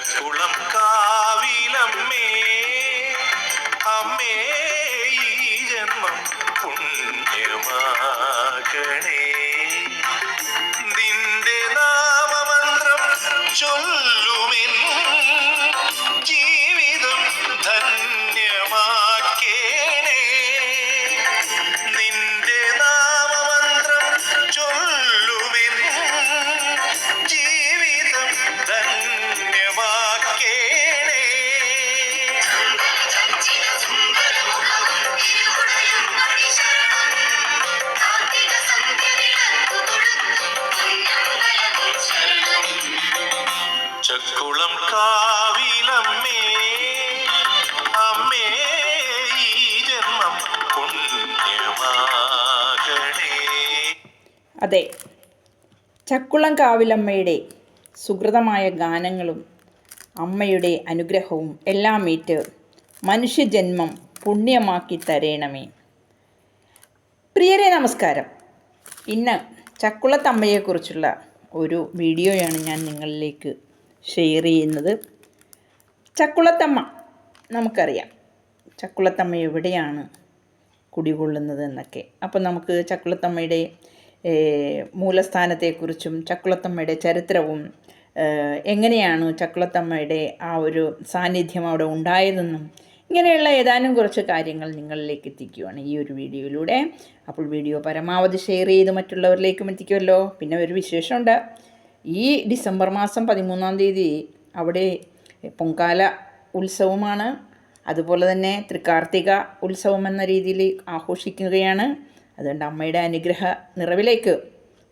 ചക്കുളം കാവിലമ്മേ. അതെ ചക്കുളം കാവിലമ്മയുടെ സുഹൃതമായ ഗാനങ്ങളും അമ്മയുടെ അനുഗ്രഹവും എല്ലാം ഏറ്റ് മനുഷ്യജന്മം പുണ്യമാക്കി തരേണമേ. പ്രിയരെ നമസ്കാരം. ഇന്ന് ചക്കുളത്തമ്മയെക്കുറിച്ചുള്ള ഒരു വീഡിയോയാണ് ഞാൻ നിങ്ങളിലേക്ക് ഷെയർ ചെയ്യുന്നത്. ചക്കുളത്തമ്മ നമുക്കറിയാം. ചക്കുളത്തമ്മ എവിടെയാണ് കുടികൊള്ളുന്നത് എന്നൊക്കെ അപ്പോൾ നമുക്ക് ചക്കുളത്തമ്മയുടെ മൂലസ്ഥാനത്തെക്കുറിച്ചും ചക്കുളത്തമ്മയുടെ ചരിത്രവും എങ്ങനെയാണ് ചക്കുളത്തമ്മയുടെ ആ ഒരു സാന്നിധ്യം അവിടെ ഉണ്ടായതെന്നും ഇങ്ങനെയുള്ള ഏതാനും കുറച്ച് കാര്യങ്ങൾ നിങ്ങളിലേക്ക് എത്തിക്കുകയാണ് ഈ ഒരു വീഡിയോയിലൂടെ. അപ്പോൾ വീഡിയോ പരമാവധി ഷെയർ ചെയ്ത് മറ്റുള്ളവരിലേക്കും എത്തിക്കുമല്ലോ. പിന്നെ ഒരു വിശേഷമുണ്ട്. ഈ ഡിസംബർ മാസം പതിമൂന്നാം തീയതി അവിടെ പൊങ്കാല ഉത്സവമാണ്. അതുപോലെ തന്നെ തൃക്കാർത്തിക ഉത്സവം എന്ന രീതിയിൽ ആഘോഷിക്കുകയാണ്. അതുകൊണ്ട് അമ്മയുടെ അനുഗ്രഹ നിറവിലേക്ക്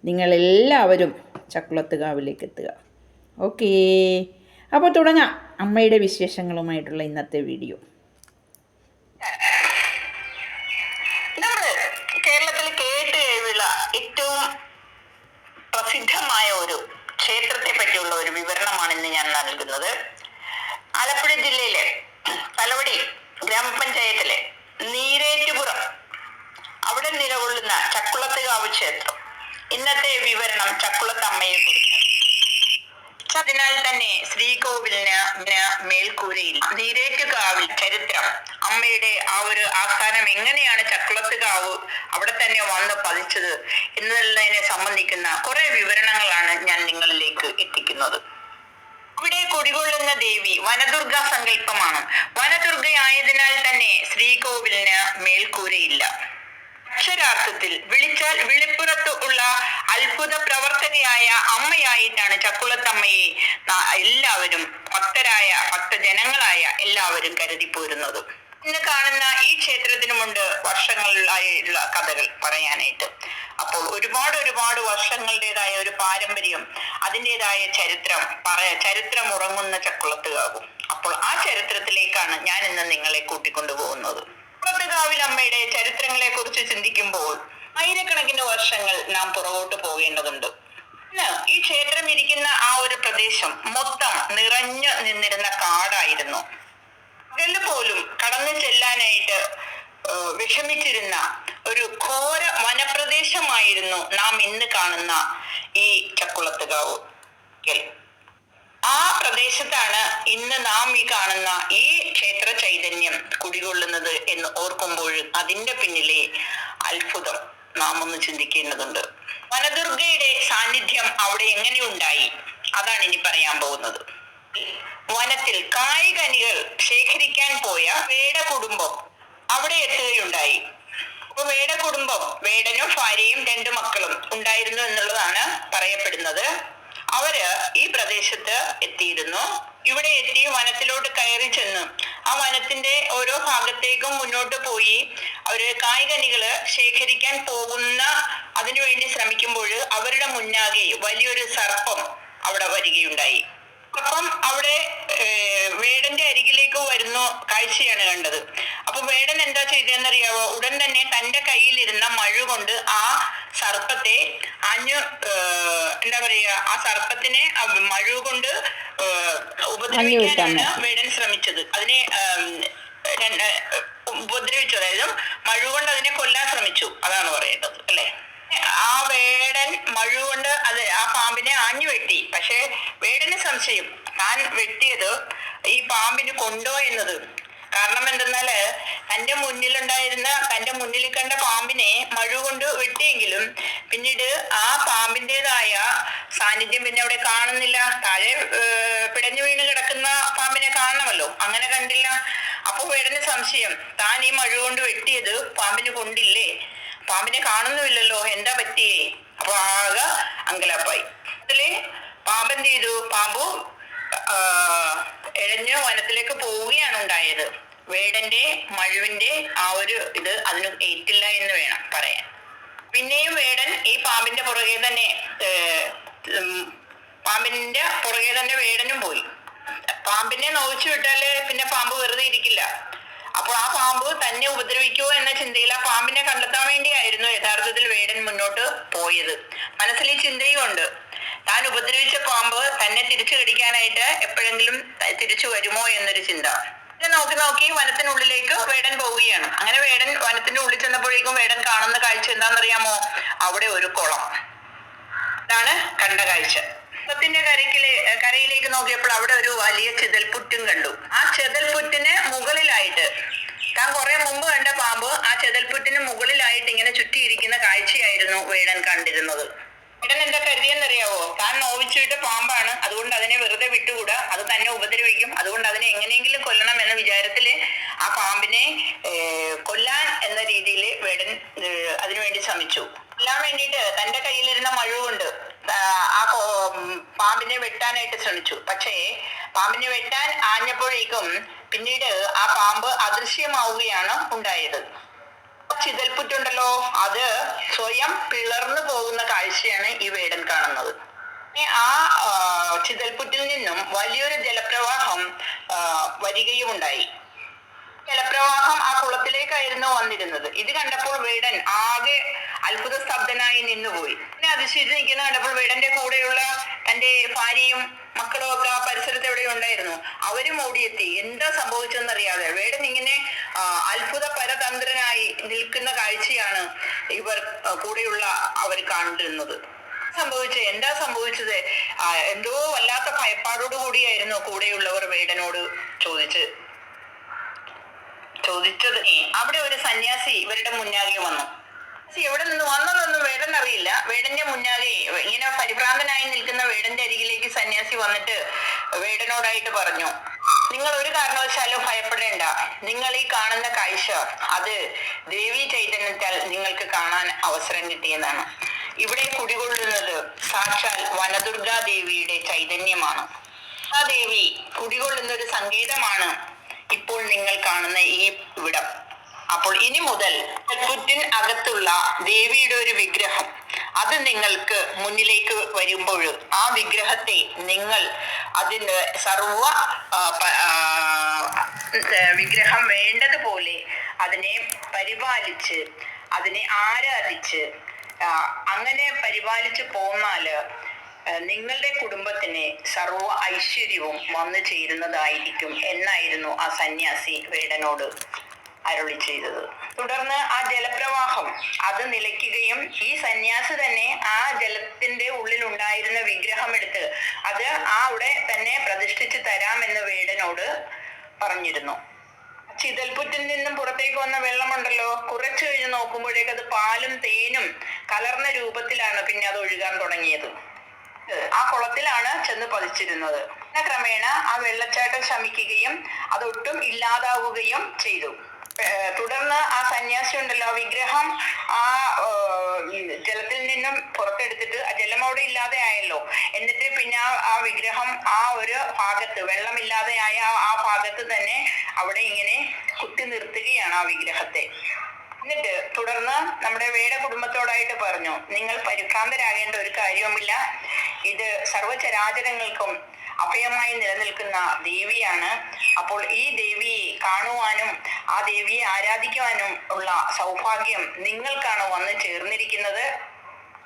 നിങ്ങളെല്ലാവരും ചക്കുളത്തുകാവിലേക്ക് എത്തുക. ഓക്കേ. അപ്പോൾ തുടങ്ങാം അമ്മയുടെ വിശേഷങ്ങളുമായിട്ടുള്ള ഇന്നത്തെ വീഡിയോ. കേരളത്തിൽ ഏറ്റവും പ്രസിദ്ധമായ ഒരു ക്ഷേത്രത്തെ പറ്റിയുള്ള ഒരു വിവരണമാണ് ഇന്ന് ഞാൻ നൽകുന്നത്. ആലപ്പുഴ ജില്ലയിലെ തലവടി ഗ്രാമപഞ്ചായത്തിലെ നീരേറ്റുപുറം ചക്കുളത്തുകാവ് ക്ഷേത്രം. ഇന്നത്തെ വിവരണം ചക്കുളത്തമ്മയെ കുറിച്ച് അതിനാൽ തന്നെ ശ്രീകോവിലിന് മേൽക്കൂരയിൽ നീരേറ്റുകാവിൽ ചരിത്രം. അമ്മയുടെ ആ ഒരു ആസ്ഥാനം എങ്ങനെയാണ് ചക്കുളത്തുകാവ് അവിടെ തന്നെ വന്ന് പതിച്ചത് എന്നതിനെ സംബന്ധിക്കുന്ന കുറെ വിവരണങ്ങളാണ് ഞാൻ നിങ്ങളിലേക്ക് എത്തിക്കുന്നത്. ഇവിടെ കുടികൊള്ളുന്ന ദേവി വനദുർഗ സങ്കല്പമാണ് വനദുർഗയായതിനാൽ തന്നെ ശ്രീകോവിലിന് മേൽക്കൂരയില്ല അക്ഷരാർത്ഥത്തിൽ വിളിച്ചാൽ വിളിപ്പുറത്ത് ഉള്ള അത്ഭുത പ്രവർത്തനയായ അമ്മയായിട്ടാണ് ചക്കുളത്തമ്മയെ എല്ലാവരും ഭക്തരായ ഭക്തജനങ്ങളായ എല്ലാവരും കരുതി പോരുന്നത്. ഇന്ന് കാണുന്ന ഈ ക്ഷേത്രത്തിനുമുണ്ട് വർഷങ്ങളിലായുള്ള കഥകൾ പറയാനായിട്ട്. അപ്പോൾ ഒരുപാട് ഒരുപാട് വർഷങ്ങളുടേതായ ഒരു പാരമ്പര്യം അതിന്റെതായ ചരിത്രം പറയ ചരിത്രം ഉറങ്ങുന്ന ചക്കുളത്തുകാവും അപ്പോൾ ആ ചരിത്രത്തിലേക്കാണ് ഞാൻ ഇന്ന് നിങ്ങളെ കൂട്ടിക്കൊണ്ടുപോകുന്നത്. ചക്കുളത്തുകാവിൽ അമ്മയുടെ ചരിത്രങ്ങളെ കുറിച്ച് ചിന്തിക്കുമ്പോൾ ആയിരക്കണക്കിന് വർഷങ്ങൾ നാം പുറകോട്ട് പോകേണ്ടതുണ്ട് ഈ ക്ഷേത്രം ഇരിക്കുന്ന ആ ഒരു പ്രദേശം മൊത്തം നിറഞ്ഞു നിന്നിരുന്ന കാടായിരുന്നു പകൽ പോലും കടന്നു ചെല്ലാനായിട്ട് വിഷമിച്ചിരുന്ന ഒരു ഘോര വനപ്രദേശമായിരുന്നു നാം ഇന്ന് കാണുന്ന ഈ ചക്കുളത്തുകാവ്. ആ പ്രദേശത്താണ് ഇന്ന് നാം ഈ കാണുന്ന ഈ ക്ഷേത്ര ചൈതന്യം കുടികൊള്ളുന്നത് എന്ന് ഓർക്കുമ്പോൾ അതിന്റെ പിന്നിലെ അത്ഭുതം നാം ഒന്ന് ചിന്തിക്കേണ്ടതുണ്ട്. വനദുർഗയുടെ സാന്നിധ്യം അവിടെ എങ്ങനെ ഉണ്ടായി? അതാണ് ഇനി പറയാൻ പോകുന്നത്. വനത്തിൽ കായ്കനികൾ ശേഖരിക്കാൻ പോയ വേട കുടുംബം അവിടെ എത്തുകയുണ്ടായി. അപ്പൊ വേട കുടുംബം വേടനും ഭാര്യയും രണ്ടു മക്കളും ഉണ്ടായിരുന്നു എന്നുള്ളതാണ് പറയപ്പെടുന്നത്. അവർ ഈ പ്രദേശത്ത് എത്തിയിരുന്നു. ഇവിടെ എത്തി വനത്തിലോട്ട് കയറി ചെന്നു. ആ വനത്തിന്റെ ഓരോ ഭാഗത്തേക്കും മുന്നോട്ട് പോയി അവർ കായ്കനികൾ ശേഖരിക്കാൻ പോകുന്ന അതിനുവേണ്ടി ശ്രമിക്കുമ്പോൾ അവരുടെ മുന്നാകെ വലിയൊരു സർപ്പം അവിടെ വരികയുണ്ടായി. അപ്പം അവിടെ വീടിന്റെ അരികിലേക്ക് വരുന്ന കാഴ്ചയാണ് കണ്ടത്. അപ്പൊ വേടൻ എന്താ ചെയ്തതെന്നറിയാവോ ഉടൻ തന്നെ തന്റെ കയ്യിലിരുന്ന മഴ കൊണ്ട് ആ സർപ്പത്തെ അഞ്ഞു എന്താ പറയാ ആ സർപ്പത്തിനെ മഴ കൊണ്ട് ഉപദ്രവിക്കാനാണ് വേടൻ ശ്രമിച്ചത്. അതിനെ ഉപദ്രവിച്ചു. അതായത് മഴ കൊണ്ട് അതിനെ കൊല്ലാൻ ശ്രമിച്ചു. അതാണ് പറയേണ്ടത് അല്ലെ? ആ വേടൻ മഴ മഴു കൊണ്ട് അത് ആ പാമ്പിനെ ആഞ്ഞു വെട്ടി. പക്ഷെ വേടന് സംശയം. താൻ വെട്ടിയത് ഈ പാമ്പിന് കൊണ്ടോ എന്നത്. കാരണം എന്തെന്നാൽ തന്റെ മുന്നിലുണ്ടായിരുന്ന തന്റെ മുന്നിൽ കണ്ട പാമ്പിനെ മഴ കൊണ്ട് വെട്ടിയെങ്കിലും പിന്നീട് ആ പാമ്പിന്റെതായ സാന്നിധ്യം പിന്നെ അവിടെ കാണുന്നില്ല. താഴെ പിടഞ്ഞു വീണ് കിടക്കുന്ന പാമ്പിനെ കാണണമല്ലോ. അങ്ങനെ കണ്ടില്ല. അപ്പൊ വരുന്ന സംശയം താൻ ഈ മഴ കൊണ്ട് വെട്ടിയത് പാമ്പിന് കൊണ്ടില്ലേ? പാമ്പിനെ കാണുന്നുമില്ലല്ലോ എന്താ പറ്റിയേ? അപ്പൊ ആകെ അങ്കലാപ്പായി. അതിൽ പാമ്പ് എന്ത് ചെയ്തു? പാമ്പു ഏഹ് എഴഞ്ഞ് വനത്തിലേക്ക് പോവുകയാണ് ഉണ്ടായത്. വേടന്റെ മഴുവിന്റെ ആ ഒരു ഇത് അതിന് ഏറ്റില്ല എന്ന് വേണം പറയാൻ. പിന്നെയും വേടൻ ഈ പാമ്പിന്റെ പുറകെ തന്നെ പാമ്പിന്റെ പുറകെ തന്നെ വേടനും പോയി. പാമ്പിനെ നോവിച്ചു വിട്ടാൽ പിന്നെ പാമ്പ് വെറുതെ ഇരിക്കില്ല. അപ്പോൾ ആ പാമ്പ് തന്നെ ഉപദ്രവിക്കുമോ എന്ന ചിന്തയിൽ ആ പാമ്പിനെ കണ്ടെത്താൻ വേണ്ടിയായിരുന്നു യഥാർത്ഥത്തിൽ വേടൻ മുന്നോട്ട് പോയത്. മനസ്സിൽ ഈ ചിന്തയും ഉണ്ട് താൻ ഉപദ്രവിച്ച പാമ്പ് തന്നെ തിരിച്ചു കടിക്കാനായിട്ട് എപ്പോഴെങ്കിലും തിരിച്ചു വരുമോ എന്നൊരു ചിന്ത. നോക്കി നോക്കി വനത്തിനുള്ളിലേക്ക് വേടൻ പോവുകയാണ്. അങ്ങനെ വേടൻ വനത്തിന്റെ ഉള്ളിൽ ചെന്നപ്പോഴേക്കും വേടൻ കാണുന്ന കാഴ്ച എന്താണെന്നറിയാമോ? അവിടെ ഒരു കുളം. ഇതാണ് കണ്ട കാഴ്ച. കുളത്തിന്റെ കരയ്ക്കിലെ കരയിലേക്ക് നോക്കിയപ്പോൾ അവിടെ ഒരു വലിയ ചെതൽപുറ്റും കണ്ടു. ആ ചെതൽപുറ്റിന് മുകളിലായിട്ട് താൻ കുറെ മുമ്പ് കണ്ട പാമ്പ് ആ ചെതൽപുറ്റിന് മുകളിലായിട്ട് ഇങ്ങനെ ചുറ്റിയിരിക്കുന്ന കാഴ്ചയായിരുന്നു വേടൻ കണ്ടിരുന്നത്. വേടൻ എന്താ കരുതിയെന്നറിയാവോ? താൻ നോവിച്ചിട്ട് പാമ്പാണ്. അതുകൊണ്ട് അതിനെ വെറുതെ വിട്ടുകൂടാ. അത് തന്നെ ഉപദ്രവിക്കും. അതുകൊണ്ട് അതിനെ എങ്ങനെയെങ്കിലും കൊല്ലണം എന്ന വിചാരത്തിൽ ആ പാമ്പിനെ കൊല്ലാൻ എന്ന രീതിയിൽ വേടൻ അതിനുവേണ്ടി ശ്രമിച്ചു. കൊല്ലാൻ വേണ്ടിയിട്ട് തന്റെ കയ്യിലിരുന്ന മഴുവുണ്ട്. ആ പാമ്പിനെ വെട്ടാനായിട്ട് ശ്രമിച്ചു. പക്ഷേ പാമ്പിനെ വെട്ടാൻ ആഞ്ഞപ്പോഴേക്കും പിന്നീട് ആ പാമ്പ് അദൃശ്യമാവുകയാണ് ഉണ്ടായത്. ചിതൽപുറ്റുണ്ടല്ലോ. അത് സ്വയം പിളർന്നു പോകുന്ന കാഴ്ചയാണ് ഈ വേടൻ കാണുന്നത്. ആ ചിതൽപുറ്റിൽ നിന്നും വലിയൊരു ജലപ്രവാഹം വരികയും ഉണ്ടായി ജലപ്രവാഹം ആ കുളത്തിലേക്കായിരുന്നു വന്നിരുന്നത്. ഇത് കണ്ടപ്പോൾ വേടൻ ആകെ അത്ഭുത സ്തബ്ധനായി നിന്നുപോയി. പിന്നെ അതിശയിച്ച് നിൽക്കുന്ന കണ്ടപ്പോൾ വേടന്റെ കൂടെയുള്ള തന്റെ ഭാര്യയും മക്കളും ഒക്കെ ആ പരിസരത്ത് എവിടെ ഉണ്ടായിരുന്നു. അവരും ഓടിയെത്തി. എന്താ സംഭവിച്ചെന്നറിയാതെ. വേടൻ ഇങ്ങനെ അത്ഭുത പരതന്ത്രനായി നിൽക്കുന്ന കാഴ്ചയാണ് ഇവർ കൂടെയുള്ള അവർ കണ്ടിരുന്നത്. സംഭവിച്ചത് എന്താ സംഭവിച്ചത്? എന്തോ വല്ലാത്ത ഭയപ്പാടോട് കൂടിയായിരുന്നു കൂടെയുള്ളവർ വേടനോട് ചോദിച്ച്. ചോദിച്ചത് അവിടെ ഒരു സന്യാസി ഇവരുടെ മുന്നാകെ വന്നു. സന്യാസി എവിടെ നിന്ന് വന്നതൊന്നും വേടനറിയില്ല വേടന്റെ മുന്നാകെ ഇങ്ങനെ പരിഭ്രാന്തനായി നിൽക്കുന്ന വേടന്റെ അരികിലേക്ക് സന്യാസി വന്നിട്ട് വേടനോടായിട്ട് പറഞ്ഞു നിങ്ങൾ ഒരു കാരണവശാലും ഭയപ്പെടേണ്ട. നിങ്ങൾ ഈ കാണുന്ന കാഴ്ച അത് ദേവി ചൈതന്യത്താൽ നിങ്ങൾക്ക് കാണാൻ അവസരം കിട്ടിയതാണ്. ഇവിടെ കുടികൊള്ളുന്നത് സാക്ഷാൽ വനദുർഗാ ദേവിയുടെ ചൈതന്യമാണ്. ആ ദേവി കുടികൊള്ളുന്ന ഒരു സങ്കേതമാണ് ഇപ്പോൾ നിങ്ങൾ കാണുന്ന ഈ ഇവിടം. അപ്പോൾ ഇനി മുതൽ പുറ്റിൻ അകത്തുള്ള ദേവിയുടെ ഒരു വിഗ്രഹം അത് നിങ്ങൾക്ക് മുന്നിലേക്ക് വരുമ്പോൾ ആ വിഗ്രഹത്തെ നിങ്ങൾ അതിന് സർവ വിഗ്രഹം വേണ്ടതുപോലെ അതിനെ പരിപാലിച്ച് അതിനെ ആരാധിച്ച് അങ്ങനെ പരിപാലിച്ച് പോന്നാൽ നിങ്ങളുടെ കുടുംബത്തിന് സർവ ഐശ്വര്യവും വന്നു ചേരുന്നതായിരിക്കും എന്നായിരുന്നു ആ സന്യാസി വേടനോട്. അരുളി ചെയ്തത്. തുടർന്ന് ആ ജലപ്രവാഹം അത് നിലയ്ക്കുകയും ഈ സന്യാസി തന്നെ ആ ജലത്തിന്റെ ഉള്ളിൽ ഉണ്ടായിരുന്ന വിഗ്രഹം എടുത്ത് അത് ആ അവിടെ തന്നെ പ്രതിഷ്ഠിച്ചു തരാമെന്ന് വേടനോട് പറഞ്ഞിരുന്നു. ചിതൽപുറ്റിൽ നിന്നും പുറത്തേക്ക് വന്ന വെള്ളമുണ്ടല്ലോ. കുറച്ചു കഴിഞ്ഞ് നോക്കുമ്പോഴേക്ക് അത് പാലും തേനും കലർന്ന രൂപത്തിലാണ് പിന്നെ അത് ഒഴുകാൻ തുടങ്ങിയത്. ആ കുളത്തിലാണ് ചെന്ന് പതിച്ചിരുന്നത്. ക്രമേണ ആ വെള്ളച്ചാട്ടം ശമിക്കുകയും അതൊട്ടും ഇല്ലാതാവുകയും ചെയ്തു. തുടർന്ന് ആ സന്യാസി ഉണ്ടല്ലോ വിഗ്രഹം ആ ജലത്തിൽ നിന്നും പുറത്തെടുത്തിട്ട് ആ ജലം അവിടെ ഇല്ലാതെ ആയല്ലോ. എന്നിട്ട് പിന്നെ ആ- വിഗ്രഹം ആ ഒരു ഭാഗത്ത് വെള്ളമില്ലാതെ ആയ ആ ഭാഗത്ത് തന്നെ അവിടെ ഇങ്ങനെ കുത്തി നിർത്തുകയാണ് ആ വിഗ്രഹത്തെ. എന്നിട്ട് തുടർന്ന് നമ്മുടെ വേട കുടുംബത്തോടായിട്ട് പറഞ്ഞു നിങ്ങൾ പരിഭ്രാന്തരാകേണ്ട ഒരു കാര്യവുമില്ല. ഇത് സർവചരാചരങ്ങൾക്കും അഭയമായി നിലനിൽക്കുന്ന ദേവിയാണ്. അപ്പോൾ ഈ ദേവിയെ കാണുവാനും ആ ദേവിയെ ആരാധിക്കുവാനും ഉള്ള സൗഭാഗ്യം നിങ്ങൾക്കാണ് വന്ന് ചേർന്നിരിക്കുന്നത്.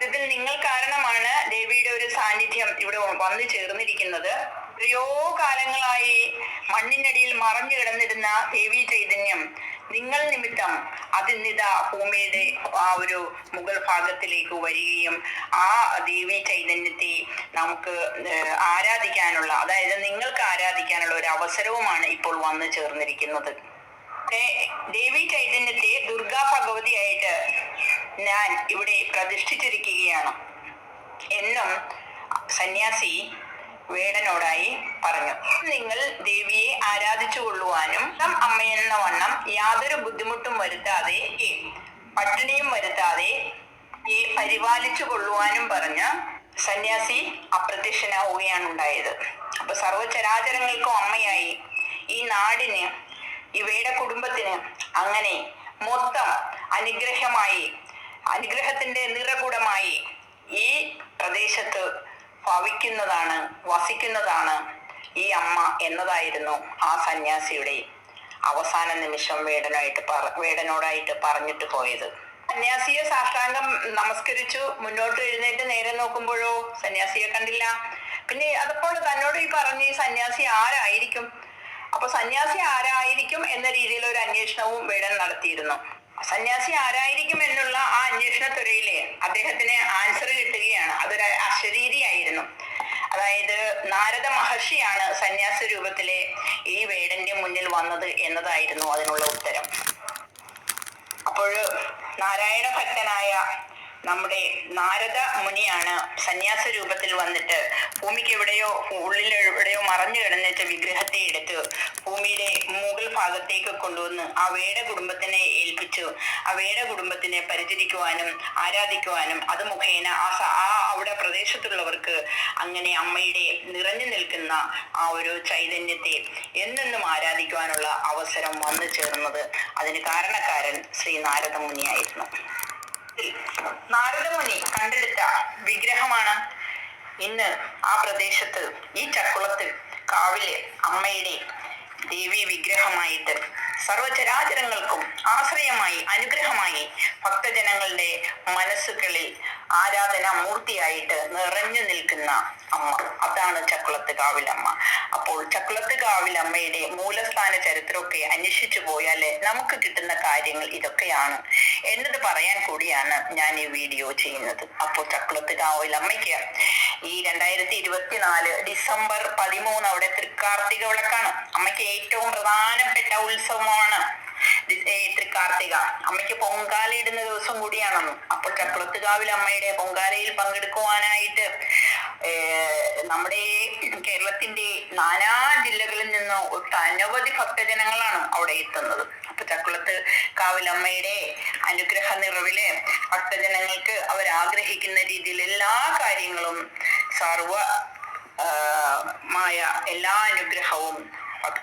ഇതിൽ നിങ്ങൾ കാരണമാണ് ദേവിയുടെ ഒരു സാന്നിധ്യം ഇവിടെ വന്നു ചേർന്നിരിക്കുന്നത്. എത്രയോ കാലങ്ങളായി മണ്ണിനടിയിൽ മറഞ്ഞു കിടന്നിരുന്ന ദേവി ചൈതന്യം നിങ്ങൾ നിമിത്തം അതിന്നിത ഭൂമിയുടെ ആ ഒരു മുഗൾ ഭാഗത്തിലേക്ക് വരികയും ആ ദേവി ചൈതന്യത്തെ നമുക്ക് ആരാധിക്കാനുള്ള അതായത് നിങ്ങൾക്ക് ആരാധിക്കാനുള്ള ഒരു അവസരവുമാണ് ഇപ്പോൾ വന്നു ചേർന്നിരിക്കുന്നത്. ദേവി ചൈതന്യത്തെ ദുർഗാ ഭഗവതിയായിട്ട് ഞാൻ ഇവിടെ പ്രതിഷ്ഠിച്ചിരിക്കുകയാണ്. എന്നും സന്യാസി വേടനോടായി പറഞ്ഞു. നിങ്ങൾ ദേവിയെ ആരാധിച്ചു കൊള്ളുവാനും അമ്മയെന്ന വണ്ണം യാതൊരു ബുദ്ധിമുട്ടും വരുത്താതെ പട്ടിണിയും വരുത്താതെ പരിപാലിച്ചു കൊള്ളുവാനും പറഞ്ഞ് സന്യാസി അപ്രത്യക്ഷനാവുകയാണ് ഉണ്ടായത് അപ്പൊ സർവചരാചരങ്ങൾക്കും അമ്മയായി. ഈ നാടിന് ഇവയുടെ കുടുംബത്തിന് അങ്ങനെ മൊത്തം അനുഗ്രഹമായി അനുഗ്രഹത്തിന്റെ നിറകുടമായി ഈ പ്രദേശത്ത് ഭവിക്കുന്നതാണ് വസിക്കുന്നതാണ് ഈ അമ്മ എന്നതായിരുന്നു ആ സന്യാസിയുടെ അവസാന നിമിഷം വേടനായിട്ട് പറ വേടനോടായിട്ട് പറഞ്ഞിട്ട് പോയത്. സന്യാസിയെ സാഷ്ടാംഗം നമസ്കരിച്ചു മുന്നോട്ട് എഴുന്നേറ്റ് നേരെ നോക്കുമ്പോഴോ സന്യാസിയെ കണ്ടില്ല. പിന്നെ അതപ്പോൾ തന്നോട് ഈ പറഞ്ഞ ഈ സന്യാസി ആരായിരിക്കും? അപ്പൊ സന്യാസി ആരായിരിക്കും എന്ന രീതിയിൽ ഒരു അന്വേഷണവും വേടൻ നടത്തിയിരുന്നു. സന്യാസി ആരായിരിക്കും എന്നുള്ള ആ അന്വേഷണ തുറയിലെ അദ്ദേഹത്തിന് ആൻസർ കിട്ടുകയാണ്. അതൊരു അശരീരിയായിരുന്നു. അതായത് നാരദ മഹർഷിയാണ് സന്യാസ രൂപത്തിലെ ഈ വേടന്റെ മുന്നിൽ വന്നത് എന്നതായിരുന്നു അതിനുള്ള ഉത്തരം. അപ്പോൾ നാരായണ ഭക്തനായ നമ്മുടെ നാരദ മുനിയാണ് സന്യാസ രൂപത്തിൽ വന്നിട്ട് ഭൂമിക്ക് എവിടെയോ ഉള്ളിൽ എവിടെയോ മറഞ്ഞു കിടന്നിട്ട് വിഗ്രഹത്തെ എടുത്ത് ഭൂമിയുടെ മുകൾ ഭാഗത്തേക്ക് കൊണ്ടുവന്ന് ആ വേട കുടുംബത്തിനെ ഏൽപ്പിച്ചു. ആ വേട കുടുംബത്തിനെ പരിചരിക്കുവാനും ആരാധിക്കുവാനും അത് മുഖേന ആ ആ അവിടെ പ്രദേശത്തുള്ളവർക്ക് അങ്ങനെ അമ്മയുടെ നിറഞ്ഞു നിൽക്കുന്ന ആ ഒരു ചൈതന്യത്തെ എന്നെന്നും ആരാധിക്കുവാനുള്ള അവസരം വന്നു ചേർന്നത്. അതിന് കാരണക്കാരൻ ശ്രീ നാരദ മുനിയായിരുന്നു. നാരദമുനി കണ്ടെടുത്ത വിഗ്രഹമാണ് ഇന്ന് ആ പ്രദേശത്ത് ഈ ചക്കുളത്ത് കാവിലെ അമ്മയുടെ ദേവി വിഗ്രഹമായിട്ട്. സർവചരാചരങ്ങൾക്കും ആശ്രയമായി അനുഗ്രഹമായി ഭക്തജനങ്ങളുടെ മനസ്സുകളിൽ ആരാധന മൂർത്തിയായിട്ട് നിറഞ്ഞു നിൽക്കുന്ന അമ്മ അതാണ് ചക്കുളത്ത് കാവിലമ്മ. അപ്പോൾ ചക്കുളത്ത് കാവിലമ്മയുടെ മൂലസ്ഥാന ചരിത്രമൊക്കെ അന്വേഷിച്ചു പോയാൽ നമുക്ക് കിട്ടുന്ന കാര്യങ്ങൾ ഇതൊക്കെയാണ് എന്നത് പറയാൻ കൂടിയാണ് ഞാൻ ഈ വീഡിയോ ചെയ്യുന്നത്. അപ്പോൾ ചക്കുളത്ത് കാവിലമ്മയ്ക്ക് ഈ രണ്ടായിരത്തി ഇരുപത്തിനാല് ഡിസംബർ പതിമൂന്ന് അവിടെ തൃക്കാർത്തിക വിളക്കാണ്. അമ്മയ്ക്ക് ഏറ്റവും പ്രധാനപ്പെട്ട ഉത്സവമാണ് തൃക്കാർത്തിക അമ്മയ്ക്ക് പൊങ്കാല ഇടുന്ന ദിവസം കൂടിയാണെന്നും. അപ്പോൾ ചക്കുളത്തുകാവിൽ അമ്മയുടെ പൊങ്കാലയിൽ പങ്കെടുക്കുവാനായിട്ട് നമ്മുടെ കേരളത്തിന്റെ നാനാ ജില്ലകളിൽ നിന്ന് ഒട്ടനവധി ഭക്തജനങ്ങളാണ് അവിടെ എത്തുന്നത്. അപ്പൊ ചക്കുളത്ത് കാവിലമ്മയുടെ അനുഗ്രഹ നിറവിൽ ഭക്തജനങ്ങൾക്ക് അവർ ആഗ്രഹിക്കുന്ന രീതിയിൽ എല്ലാ കാര്യങ്ങളും സർവ മായ എല്ലാ അനുഗ്രഹവും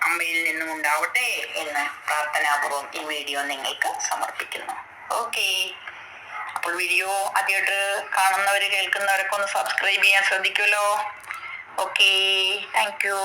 അമ്മയിൽ നിന്നും ഉണ്ടാവട്ടെ എന്ന് പ്രാർത്ഥനാപൂർവം ഈ വീഡിയോ നിങ്ങൾക്ക് സമർപ്പിക്കുന്നു. ഓക്കെ അപ്പോൾ വീഡിയോ ആദ്യമായിട്ട് കാണുന്നവർ കേൾക്കുന്നവരൊക്കെ ഒന്ന് സബ്സ്ക്രൈബ് ചെയ്യാൻ ശ്രദ്ധിക്കുമല്ലോ. Okay thank you